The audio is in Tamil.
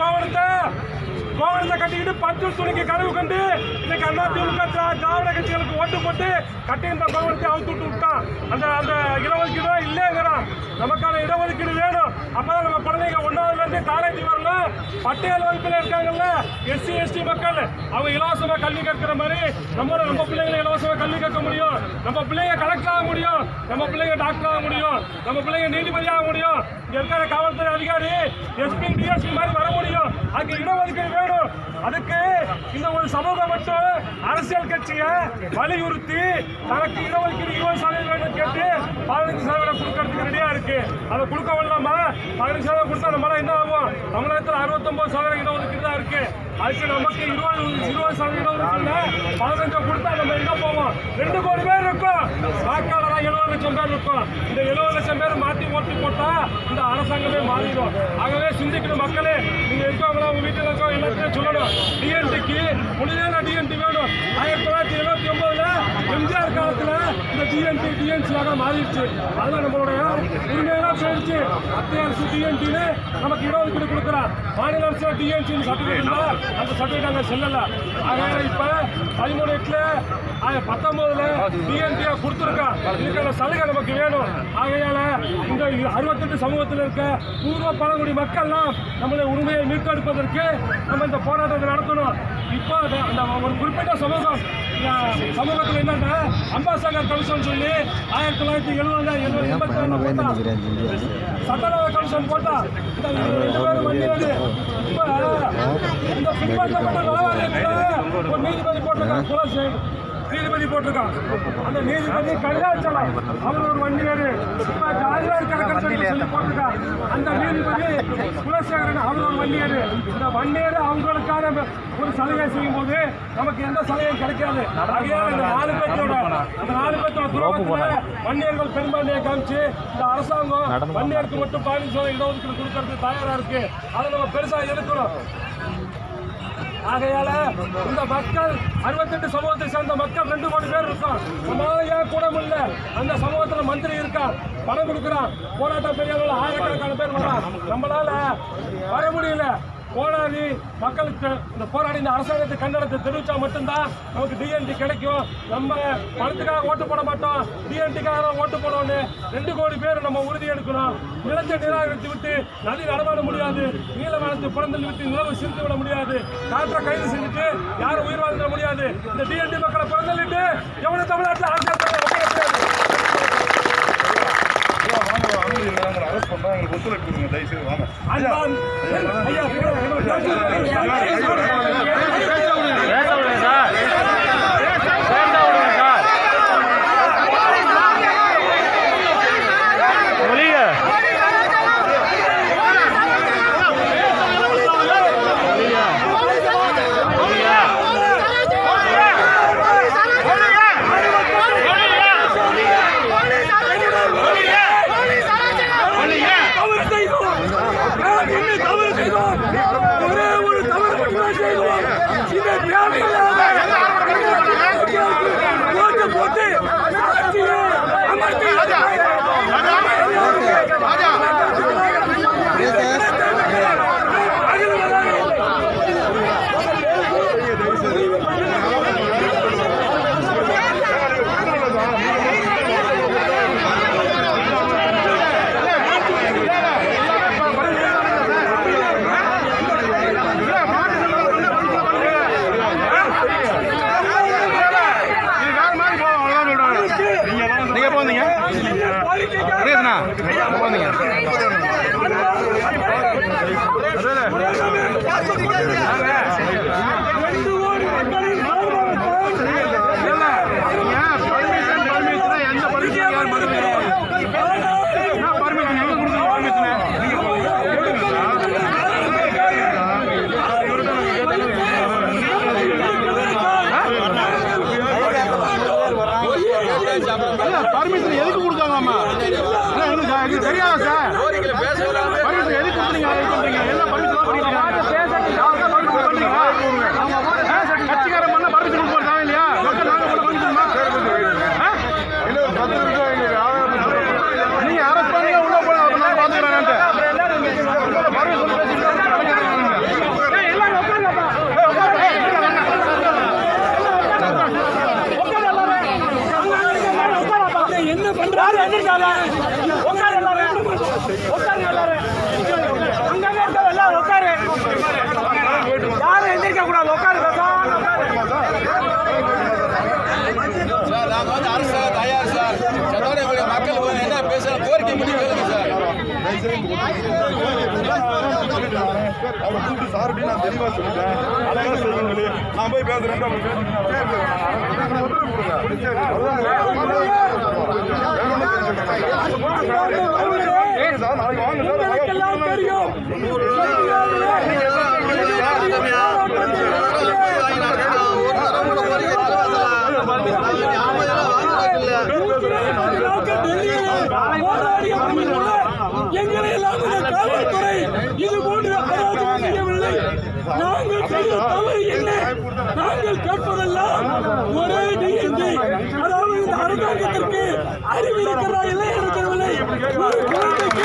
கோவணத்தை. கோவணத்தை கட்டிக்கிட்டு பத்து துணிக்கு கனவு கண்டு இன்னைக்கு அண்ணா திமுக திராவிட கட்சிகளுக்கு ஓட்டு போட்டு கட்டியிருந்த கோவணத்தை அவுத்து விட்டு விட்டான். அந்த அந்த இடஒதுக்கீடு இல்லைங்கிறான். நமக்கான இடஒதுக்கீடு வேணும். அப்பதான் நம்ம குழந்தைங்க ஒன்றாவதுலேருந்து காலேஜ் வரணும். பட்டியல் வகுப்பில் இருக்காங்கல்ல எஸ்சி எஸ்டி மக்கள். அவங்க இலவசமாக கல்வி கற்கிற மாதிரி நம்ம நம்ம பிள்ளைங்களை இலவசமாக கல்வி கற்க முடியும். நம்ம பிள்ளைங்க கலெக்டர் ஆக முடியும். நம்ம பிள்ளைங்க டாக்டர் ஆக முடியும். நம்ம பிள்ளைங்க நீதிபதி ஆக முடியும். இங்கே இருக்கிற காவல்துறை அதிகாரி எஸ்பி டிஎஸ்பி மாதிரி வர அதுக்கு இடஒதுக்கீடு வேணும் அதுக்கு இந்த ஒரு சமூகம் மட்டும் அரசியல் கட்சியை வலியுறுத்தி தனக்கு இடஒதுக்கீடு இருபது சதவீதம் வேணும் கேட்டு பதினஞ்சு சதவீதம் கொடுக்கறதுக்கு ரெடியா இருக்கு. அதை கொடுக்க வேண்டாமா பதினஞ்சு சதவீதம் கொடுத்தா நம்மளால என்ன ஆகும்? தமிழகத்தில் அறுபத்தொன்பது சதவீதம் இடஒதுக்கீடு தான் இருக்கு. அதுக்கு நமக்கு இருபது இருபது சதவீதம் பதினஞ்சு கொடுத்தா நம்ம எங்க போவோம்? ரெண்டு கோடி பேர் இருக்கும். லட்சம் பேர் இருக்கும் இந்த எழுபது லட்சம் பேர் மாற்றி ஓட்டு போட்டா இந்த அரசாங்கமே மாறிடும். ஆகவே சிந்திக்கிற மக்களே நீங்க இருக்கவங்களா உங்க வீட்டில் இருக்கோம் எல்லாத்தையும் சொல்லணும். டிஎன்டிக்கு முடிஞ்ச டிஎன்டி வேணும். ஆயிரத்தி தொள்ளாயிரத்தி எழுபத்தி ஒன்பதுல எம்ஜிஆர் காலத்தில் இந்த டிஎன்டி டிஎன்சியாக மாறிடுச்சு. அதெல்லாம் நம்மளுடைய உரிமையெல்லாம் போயிடுச்சு. மத்திய அரசு டிஎன்டின்னு நமக்கு இடஒதுக்கீடு கொடுக்குறான் மாநில அரசு டிஎன்சின்னு சர்டிஃபிகேட் அந்த சர்டிஃபிகேட் அங்கே செல்லலை. ஆக இப்போ பதிமூணு எட்டில் ஆக பத்தொன்பதுல டிஎன்டியா கொடுத்துருக்கான் இதுக்கான சலுகை நமக்கு வேணும். ஆகையால இந்த அறுபத்தெட்டு சமூகத்தில் இருக்க பூர்வ பழங்குடி மக்கள்லாம் நம்மளுடைய உரிமையை மீட்டெடுப்பதற்கு நம்ம இந்த போராட்டத்தை நடத்தணும். இப்போ அந்த- ஒரு குறிப்பிட்ட சமூகம் சமூகத்தில் என்னன்னா அம்பாசங்கர் கமிஷன் சொல்லி ஆயிரத்தி தொள்ளாயிரத்தி எழுபது எண்பத்தி ரெண்டு சட்டலோக கமிஷன் போட்டா. இந்த பின்பற்றப்பட்ட நலவாரியத்துல நீதிபதி போட்டிருக்காங்க நீதிபதி போட்டிருக்கான். அந்த நீதிபதி கருதாச்சலம் அவர் ஒரு வண்டியர் இப்ப ஜாதிவாரி கணக்கெடுப்பு சொல்லி போட்டிருக்கான் அந்த நீதிபதி குலசேகரன் அவர் ஒரு வண்டியர் இந்த வண்டியர் அவங்களுக்கான ஒரு சலுகை செய்யும் போது நமக்கு எந்த சலுகையும் கிடைக்காது. இந்த நாலு பேர்த்தோட அந்த நாலு பேர்த்தோட துரோகத்துல வன்னியர்கள் பெரும்பான்மையை காமிச்சு இந்த அரசாங்கம் வன்னியருக்கு மட்டும் பதினஞ்சு இடஒதுக்கீடு கொடுக்கறதுக்கு தயாரா இருக்கு. அதை நம்ம பெருசா எதிர்க்கணும் ஆகையால இந்த மக்கள் அறுபத்தெட்டு சமூகத்தை சேர்ந்த மக்கள் ரெண்டு கோடி பேர் இருக்கோம் நம்மளால ஏன் கூட முடியல அந்த சமூகத்தில் மந்திரி இருக்கான் பணம் கொடுக்குறான் போராட்டம் பெரிய ஆயிரக்கணக்கான பேர் வரான் நம்மளால வர முடியல. போராடி மக்களுக்கு இந்த போராடி இந்த அரசாங்கத்தை கண்டனத்தை தெரிவித்தா மட்டும்தான் நமக்கு டிஎன்டி கிடைக்கும். நம்ம பணத்துக்காக ஓட்டு போட மாட்டோம். டிஎன்டிக்காக தான் ஓட்டு போடணும்னு ரெண்டு கோடி பேர் நம்ம உறுதி எடுக்கணும். நிலத்தை நிராகரித்து விட்டு நதி நடமாட முடியாது. நீலவானத்தை புறந்தல் விட்டு நிலவு சிரித்து விட முடியாது. காற்றை கைது செஞ்சுட்டு யாரும் உயிர் வாழ்ந்துட முடியாது. இந்த டிஎன்டி மக்களை புறந்தள்ளிட்டு எவ்வளவு தமிழ்நாட்டில் ஆட்சி அரெஸ்ட் பண்றோம் ஒத்துழைப்பு கொடுங்க வாங்க அன்பான் ஐயா பேச விடுங்க சார் பேச விடுங்க சார் வெளிய தவறு செய்தோம் நாம் என்ன தவறு செய்தோம் ஒரே ஒரு தவறு மட்டும்தான் செய்தோம் இந்த தேவையில்லாத ஓட்டு போட்டு ஆட்சியை அமர்த்தி இது வேற மாதிரி போவோம் அவ்வளவுதான் சொல்றாங்க நீங்க தான் நீங்க போந்தீங்க ரேசனா போந்தீங்க அவங்க கூப்பிட்டு சார். அப்படின்னு நான் தெளிவா சொல்லிட்டேன் அழகா செய்யுங்களே நான் போய் பேசுறேன் அவங்க பேசுறேன் நாங்கள் செய்த தவறு என்ன? நாங்கள் கேட்பதெல்லாம் ஒரே நீதி அதாவது இந்த அரசாங்கத்திற்கு அறிவு இருக்கிறதா இல்லை தெரியவில்லை. ஒரு குழந்தைக்கு